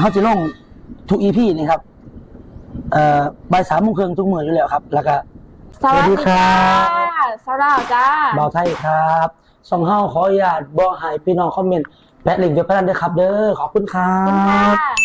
เขาจะลงทุกอีพีนี่ครับเอ่อบ่ายสามโมงครึ่งทุกมื้ออยู่แล้วครับ แล้วก็ สวัสดีค่ะสวัสดีครับสาวดาวจ้าบ่าวไทยครับสองเฮาขออนุญาตบ่ให้พี่น้องคอมเมนต์แปะลิงก์เว็บพนันด้วยครับ เด้อขอบคุณครัขอบคุณค่ะบ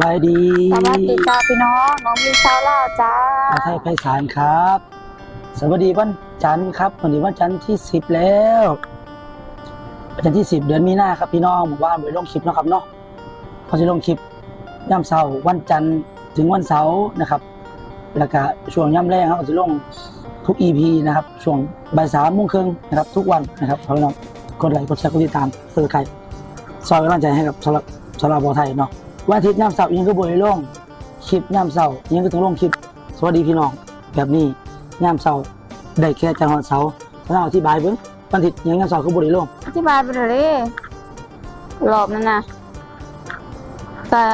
บายดีสวัสดีจ้าพี่น้องน้องมีสาวลาวจ้าบ่าวไทยไพศาลครับ สวัสดีวันจันทร์ครับวันนี้วันจันทร์ที่สิบแล้ววันจันทร์ที่สิบเดือนมีนาครับพี่น้องบอกว่าไปลงคลิปเนาะครับเนาะเขาจะลงคลิปย่ำเสาร์วันจันทร์ถึงวันเสาร์นะครับ แล้วก็ช่วงย่ำแรกครับเขาจะลงทุก EP นะครับช่วงบ่ายสามโมงครึ่งนะครับ ทุกวันนะครับพี่น้องกดไลค์กดแชร์กดติดตามเพื่อใครซอยกำลังใจให้กับสำหรับสำหรับบอไทยเนาะ วันอาทิตย์ย่ำเสาร์ยังก็บริลงคลิปย่ำเสาร์ยังก็ต้องลงคลิปสวัสดีพี่น้องแบบนี้ย่ำเสาร์ได้แค่จังหวัดเสาร์ถ้าอธิบายเบิ่งวันอาทิตย์ยังย่ำเสาร์คือบริลงอธิบายไปเลยรอบนั้นนะแต่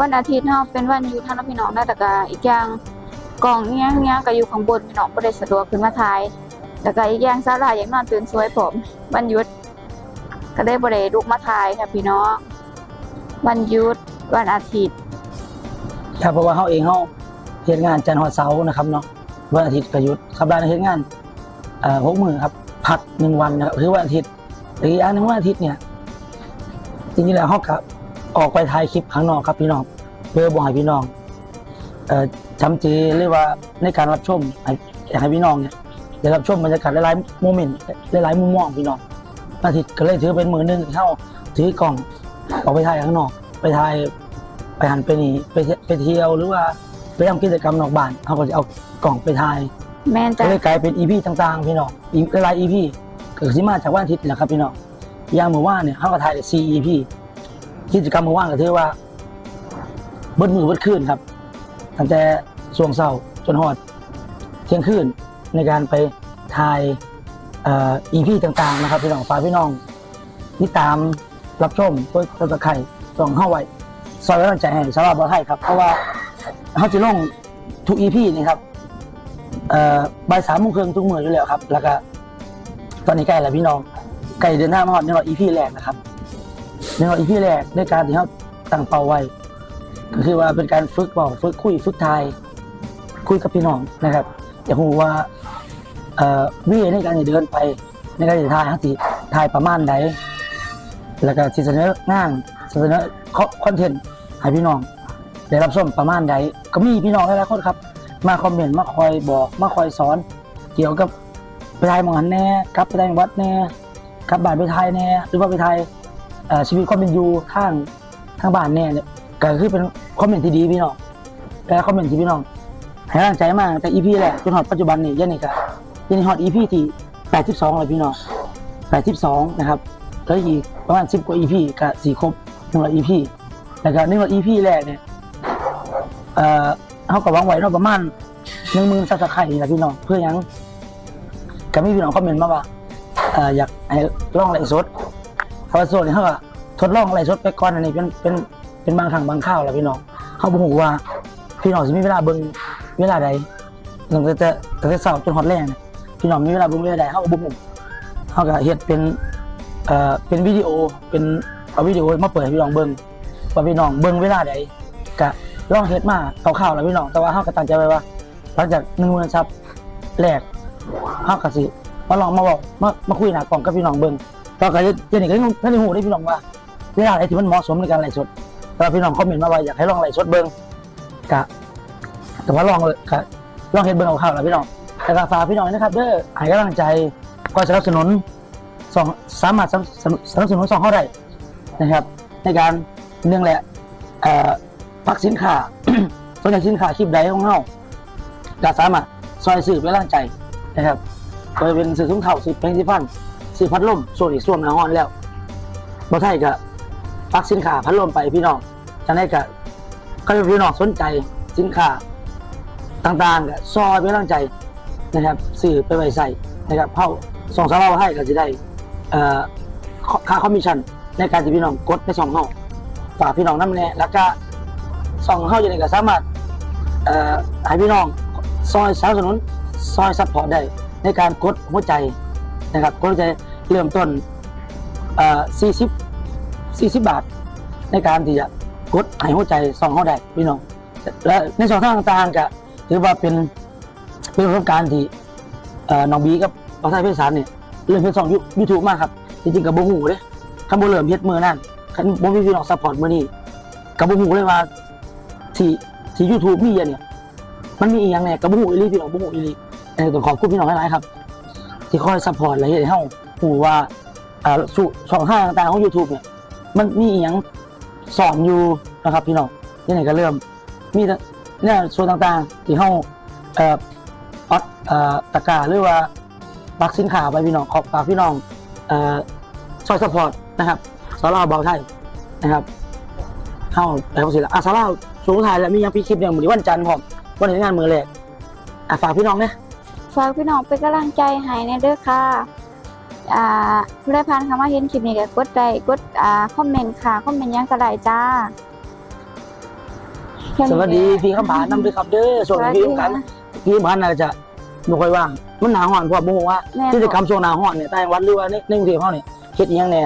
วันอาทิตย์เนาะเป็นวันหยุดท่านพี่น้องได้แต่ก็อีกอย่างกล่องเนี้ยเนี้ยก็อยู่ข้างบนพี่น้องบ่ได้สะดวกขึ้นมาถ่ายแล้วก็อีกอย่างสาลาอยากนอนตื่นสวยผมวันหยุดก็ได้บ่ได้ลุกมาถ่ายค่ะพี่น้อง วันหยุดวันอาทิตย์ครับเพราะว่าเขาเองเขาเฮ็ดงานจันทร์หอดเสาร์นะครับเนาะวันอาทิตย์ก็หยุดสัปดาห์หนึงเฮ็ดงานเอ่อหกมือครับพักหนึ่งวันนะครับคือวันอาทิตย์แต่อีกอย่างหนึงวันอาทิตย์เนี่ยจริงๆแล้วเขาก็ออกไปถ่ายคลิปข้างนอกครับพี่น้องเพื่อบอกให้พี่น้องเอ่อจำเจหรือว่าในการรับชมให้อยากให้พี่น้องเนี่ยได้รับชมบรรยากาศหลายๆโมเมนต์หลายๆมุมมองพี่น้องวันอาทิตย์ก็เลยถือเป็นมือหนึ่งที่เขาถือกล่อง ออกไปถ่ายข้างนอก ไปถ่ายไปหันไปนี่ไปเที่ยวไปเที่ยวหรือว่าไปทำกิจกรรมนอกบ้านเขาก็จะเอากล่องไปถ่ายแม่นก็จ้ะเลยกลายเป็นอีพีต่างๆพี่น้องอีหลายอีพีก็คือสิมาจากวันอาทิตย์แหละครับพี่น้องอย่างเมื่อวานเนี่ยเขาก็ถ่ายได้4 EP กิจกรรมเมื่อวานก็ถือว่าเบิดมือเบิดคืนครับ ตั้งแต่ช่วงเช้าจนฮอดเที่ยงคืนในการไปถ่ายเอ่อ EP ต่างๆนะครับพี่น้องฝากพี่น้องติดตาม รับชมเพื่อตะไคร่ส่องเข้าไว้ซอยกำลังใจให้สำหรับบอไทยครับ เพราะว่าเขาจะลงทุกอีพีนี่ครับเอ่อบ่ายสามโมงครึ่งทุกมื้ออยู่แล้วครับ แล้วก็ ตอนนี้ใกล้แล้วพี่น้องใกล้เดินหน้ามาฮอดในวันอีพีแรกนะครับในวันอีพีแรกในการที่เขาตั้งเป้าไว้ ก็คือว่าเป็นการฝึกบอกฝึกคุยฝึกทาย คุยกับพี่น้องนะครับอยากรู้ว่าเอ่อวิธีในการจะเดินไปในการจะทายเขาสิทายประมาณใด แล้วก็สิเสนองานเสนอคอนเทนต์ให้พี่น้องได้รับชมประมาณใดก็มีพี่น้องหลายๆคนครับ มาคอมเมนต์มาคอยบอกมาคอยสอน เกี่ยวกับไปไทยมองหันแน่กลับไปไทยวัดแน่กลับบ้านไปไทยแน่หรือว่าไปไทยชีวิตความเป็นอยู่ทางทางบ้านแน่เนี่ยก็คือเป็นคอมเมนต์ที่ดีพี่น้องแต่คอมเมนต์ที่พี่น้องให้กำลังใจมากแต่อีพีแรกจนหอดปัจจุบันนี่ยันนี่ก็ยันนี่ฮอดอีพีที่82เลยพี่น้อง82นะครับ แล้วอีกประมาณสิบกว่า EP กับสี่ครบหนึ่งร้อย EP แล้วก็หนึ่งร้อย EP แรกเนี่ยเอ่อเขาก็หวังไว้เนาะประมาณหนึ่งหมื่นซับสไครต์นี่แหละพี่น้องเพื่อหยังก็มีพี่น้องคอมเมนต์มาว่าเอ่ออยากให้ลองไลฟ์สดเพราะว่าส่วนนี้เขาก็ทดลองไลฟ์สดไปก่อนอันนี้เป็นเป็นเป็นบางครั้งบางคราวแหละพี่น้องเขาบอกว่าพี่น้องสิมีเวลาเบิ่งเวลาใดตั้งแต่ตั้งแต่เช้าจนฮอดแรงเนี่ยพี่น้องมีเวลาเบิ่งเวลาใดเขาก็บ่ฮู้เขาก็เฮ็ดเป็น เอ่อเป็นวิดีโอเป็นเอาวิดีโอมาเปิดให้พี่น้องเบิ้งว่าพี่น้องเบิ้งเวลาใดกะลองเฮ็ดมาคร่าวๆแล้วพี่น้องแต่ว่าเฮาก็ตั้งใจไว้ว่าหลังจากหนึ่งหมื่นซับแรกเฮาก็สิมาลองมาบอกมามาคุยหน้ากล่องกับพี่น้องเบิ้งต่อก็จะนี่ก็ยังท่านได้ฮู้ได้พี่น้องว่าเวลาไหนที่มันเหมาะสมในการไลฟ์สดแต่ว่าพี่น้องคอมเมนต์มาว่าอยากให้ลองไล่สดเบิ้งกะแต่ว่าลองเลยกะลองเห็นเบิ้งเอาข่าวแล้วพี่น้องแต่ก็ฝากพี่น้องนะครับเด้อให้กำลังใจก็สนับสนุน สองสามารถสนับสนุนสองเข้าได้นะครับ ในการเนื่องแหละพักสินค้าต้นจากสินค้าคลิปใดของเฮาก็สามารถซอยสื่อไปร่างใจนะครับก็จะเป็นสื่อทุ่งเท่าสื่อแปรงสีฟันสื่อพัดลมส่วนอีกส่วนหนาห้อนแล้วบ่ไทยก็พักสินค้าพัดลมไปพี่น้องจะได้ก็ก็พี่น้องสนใจสินค้าต่างๆก็ซอยไปร่างใจนะครับสื่อไปไว้ใส่นะครับเผาส่งสาราให้ก็จะได้ เอ่อค่าคอมมิชชั่นในการที่พี่น้องกดในสองห้องฝากพี่น้องน้ำแน่แล้วก็สองห้องอยู่ในก็สามารถเอ่อให้พี่น้องซอยสนับสนุนซอยซัพพอร์ตได้ในการกดหัวใจนะครับกดหัวใจเริ่มต้นเอ่อ40 40 บาท ในการที่จะกดให้หัวใจซองเขาได้พี่น้อง และในช่องทางต่างๆก็ถือว่าเป็นเป็นประสบการณ์ที่เอ่อน้องบีกับภาษาเพศสารเนี่ย เริ่มเป็นสองยูทูบมากครับ จริงๆกับโบหูเลยคันโบเริ่มเฮ็ดมือนั่นคันโบมีพี่น้องซัพพอร์ตมือนี้กับโบหูเลยว่าที่ที่ยูทูบมีอะเนี่ย มันมีอีกอย่างเนี่ยกับบุหูอีลีพี่น้องบุหูอีลีเออต้องขอบคุณพี่น้องหลายๆครับ ที่คอยซัพพอร์ตอะไรให้เฮาหูว่าอ่าสู่ช่องทางต่างๆของ YouTube เนี่ยมันมีอีกอย่างสอนอยู่นะครับพี่น้องนี่ไหนก็เริ่มมีเนี่ยส่วนต่างๆที่เฮาเอ่อปักเอ่อตะกร้าหรือว่า ปักสินค้าไปพี่น้องขอบฝากพี่น้องเอ่อช่วยซัพพอร์ตนะครับสาราเบาไทยนะครับเข้าไปเขาสิละอะซาร่าสูงถ่ายแล้วมียังพี่คลิปเนี่ยเหมือนวันจันทร์ผมวันนี้งานมือแรกอะฝากพี่น้องนะฝากพี่น้องเป็นกำลังใจให้ในเด้อค่ะอ่าผู้ได้ผ่านคำว่าเห็นคลิปนี้ก็กดไลค์กดอ่าคอมเมนต์ค่ะคอมเมนต์หยังก็ได้จ้าแค่นี้สวัสดีพี่คำผานนำด้วยครับเด้อส่วนพี่คำกันพี่คำผานน่าจะ ไม่ค่อยว่าง มันหนาห่อนเพราะบ่ฮู้ว่าแม่นกิจกรรมช่วงหนาห่อนเนี่ยใต้วัดหรือว่าในในกรุงเทพเฮาเนี่ยเฮ็ดอีหยังแน่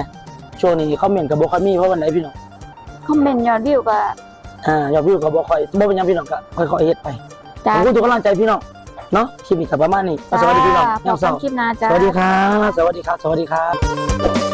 ช่วงนี้คอมเมนต์ก็บ่ค่อยมีเพราะวันไหนพี่น้องคอมเมนต์ยอดวิวก็อ่ายอดวิวก็บ่ค่อยบ่เป็นหยังพี่น้องก็ค่อยๆเฮ็ดไปขจ้าอบคุณทุกกำลังใจพี่น้องเนาะคลิปนี้ก็ประมาณนี้สวัสดีพี่น้องพยาบมเช้า กันคลิปหน้าจ้าสวัสดีครับ สวัสดีครับ สวัสดีครับ